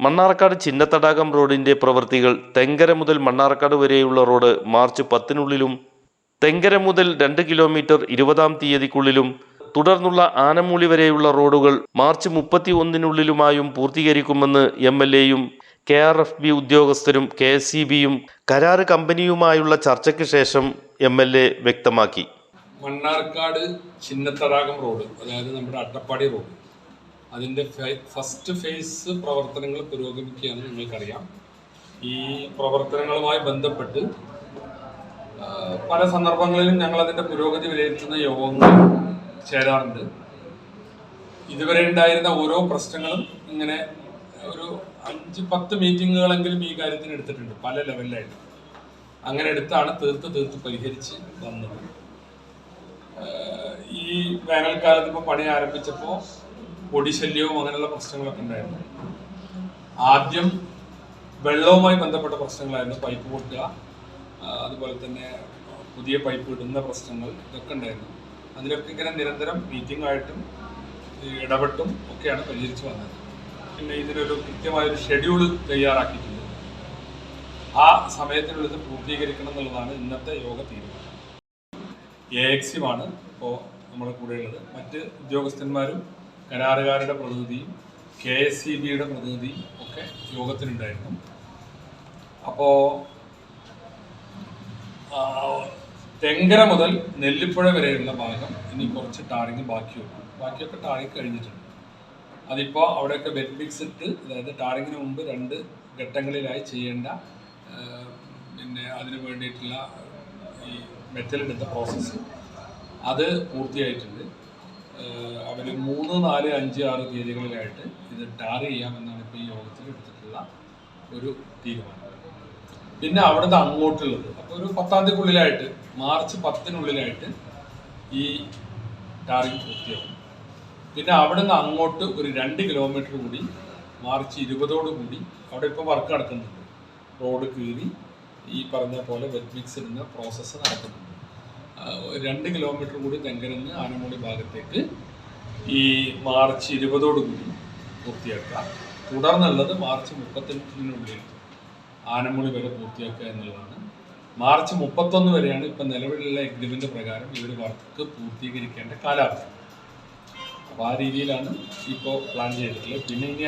മണ്ണാർക്കാട് ചിന്നത്തടാകം റോഡിന്റെ പ്രവൃത്തികൾ തെങ്കര മുതൽ മണ്ണാർക്കാട് വരെയുള്ള റോഡ് മാർച്ച് പത്തിനുള്ളിലും തെങ്കര മുതൽ രണ്ട് കിലോമീറ്റർ ഇരുപതാം തീയതിക്കുള്ളിലും തുടർന്നുള്ള ആനമൂളി വരെയുള്ള റോഡുകൾ മാർച്ച് മുപ്പത്തി ഒന്നിനുള്ളിലുമായും പൂർത്തീകരിക്കുമെന്ന് എം എൽ എയും കെ ആർ എഫ് ബി ഉദ്യോഗസ്ഥരും കെ എസ് സി ബിയും കരാറ് കമ്പനിയുമായുള്ള ചർച്ചയ്ക്ക് ശേഷം എം എൽ എ വ്യക്തമാക്കി. മണ്ണാർക്കാട് ചിന്നത്തടാകം റോഡ് അതായത് നമ്മുടെ അട്ടപ്പാടി റോഡ് അതിന്റെ ഫസ്റ്റ് ഫേസ് പ്രവർത്തനങ്ങൾ പുരോഗമിക്കുകയാണ് നിങ്ങൾക്കറിയാം. ഈ പ്രവർത്തനങ്ങളുമായി ബന്ധപ്പെട്ട് പല സന്ദർഭങ്ങളിലും ഞങ്ങൾ അതിന്റെ പുരോഗതി വിലയിരുത്തുന്ന യോഗങ്ങൾ ചേരാറുണ്ട്. ഇതുവരെ ഉണ്ടായിരുന്ന ഓരോ പ്രശ്നങ്ങളും ഇങ്ങനെ ഒരു അഞ്ച് പത്ത് മീറ്റിങ്ങുകളെങ്കിലും ഈ കാര്യത്തിന് എടുത്തിട്ടുണ്ട് പല ലെവലിലായിട്ട്. അങ്ങനെ എടുത്താണ് തീർത്ത് തീർത്ത് പരിഹരിച്ച് വന്നത്. ഈ വേനൽക്കാലത്ത് ഇപ്പോൾ പണി ആരംഭിച്ചപ്പോൾ പൊടിശല്യവും അങ്ങനെയുള്ള പ്രശ്നങ്ങളൊക്കെ ഉണ്ടായിരുന്നു. ആദ്യം വെള്ളവുമായി ബന്ധപ്പെട്ട പ്രശ്നങ്ങളായിരുന്നു പൈപ്പ് പൊട്ടുക അതുപോലെ തന്നെ പുതിയ പൈപ്പ് ഇടുന്ന പ്രശ്നങ്ങൾ ഇതൊക്കെ ഉണ്ടായിരുന്നു. അതിനൊക്കെ ഇങ്ങനെ നിരന്തരം മീറ്റിംഗ് ആയിട്ടും ഇടപെട്ടും ഒക്കെയാണ് പരിഹരിച്ചു വന്നത്. പിന്നെ ഇതിനൊരു കൃത്യമായൊരു ഷെഡ്യൂൾ തയ്യാറാക്കിയിട്ടുണ്ട്. ആ സമയത്തിനുള്ളിൽ ഇത് പൂർത്തീകരിക്കണം എന്നുള്ളതാണ് ഇന്നത്തെ യോഗ തീരുമാനം. എ എക്സിയുമാണ് ഇപ്പോൾ നമ്മുടെ കൂടെയുള്ളത്. മറ്റ് ഉദ്യോഗസ്ഥന്മാരും കരാറുകാരുടെ പ്രതിനിധിയും കെ എസ് സി ബിയുടെ പ്രതിനിധിയും ഒക്കെ യോഗത്തിനുണ്ടായിരുന്നു അപ്പോൾ തെങ്കര മുതൽ നെല്ലിപ്പുഴ വരെയുള്ള ഭാഗം ഇനി കുറച്ച് ടാറിങ് ബാക്കിയുള്ളൂ. ബാക്കിയൊക്കെ ടാറിങ് കഴിഞ്ഞിട്ടുണ്ട്. അതിപ്പോൾ അവിടെയൊക്കെ ബെഡ് മിക്സ് ഇട്ട് അതായത് ടാറിങ്ങിന് മുമ്പ് രണ്ട് ഘട്ടങ്ങളിലായി ചെയ്യേണ്ട പിന്നെ അതിന് വേണ്ടിയിട്ടുള്ള ഈ മെറ്റലിടുന്ന പ്രോസസ്സ് അത് പൂർത്തിയായിട്ടുണ്ട്. അവർ മൂന്ന് നാല് അഞ്ച് ആറ് തീയതികളിലായിട്ട് ഇത് ടാർ ചെയ്യാമെന്നാണ് ഇപ്പോൾ ഈ യോഗത്തിൽ എടുത്തിട്ടുള്ള ഒരു തീരുമാനം. പിന്നെ അവിടുന്ന് അങ്ങോട്ടുള്ളത്. അപ്പോൾ ഒരു പത്താം തീയതിക്കുള്ളിലായിട്ട് മാർച്ച് പത്തിനുള്ളിലായിട്ട് ഈ ടാറിങ് പൂർത്തിയാവും. പിന്നെ അവിടുന്ന് അങ്ങോട്ട് ഒരു രണ്ട് കിലോമീറ്റർ കൂടി മാർച്ച് ഇരുപതോട് കൂടി അവിടെ ഇപ്പോൾ വർക്ക് നടക്കുന്നുണ്ട്. റോഡ് കീറി ഈ പറഞ്ഞ പോലെ വെറ്റ് മിക്സ് ഇടുന്ന പ്രോസസ്സ് നടക്കുന്നുണ്ട്. രണ്ട് കിലോമീറ്റർ കൂടി തെങ്കരന്ന് ആനമൂടി ഭാഗത്തേക്ക് ഈ മാർച്ച് ഇരുപതോട് കൂടി പൂർത്തിയാക്കുക. തുടർന്നുള്ളത് മാർച്ച് മുപ്പത്തെട്ടിനുള്ളിൽ ആനമുളി വരെ പൂർത്തിയാക്കുക എന്നുള്ളതാണ്. മാർച്ച് മുപ്പത്തൊന്ന് വരെയാണ് ഇപ്പം നിലവിലുള്ള എഗ്രിമെന്റ് പ്രകാരം ഇവർ വർക്ക് പൂർത്തീകരിക്കേണ്ട കാലാവധി. അപ്പോൾ ആ രീതിയിലാണ് ഇപ്പോൾ പ്ലാൻ ചെയ്തിട്ടുള്ളത്. പിന്നെ ഇനി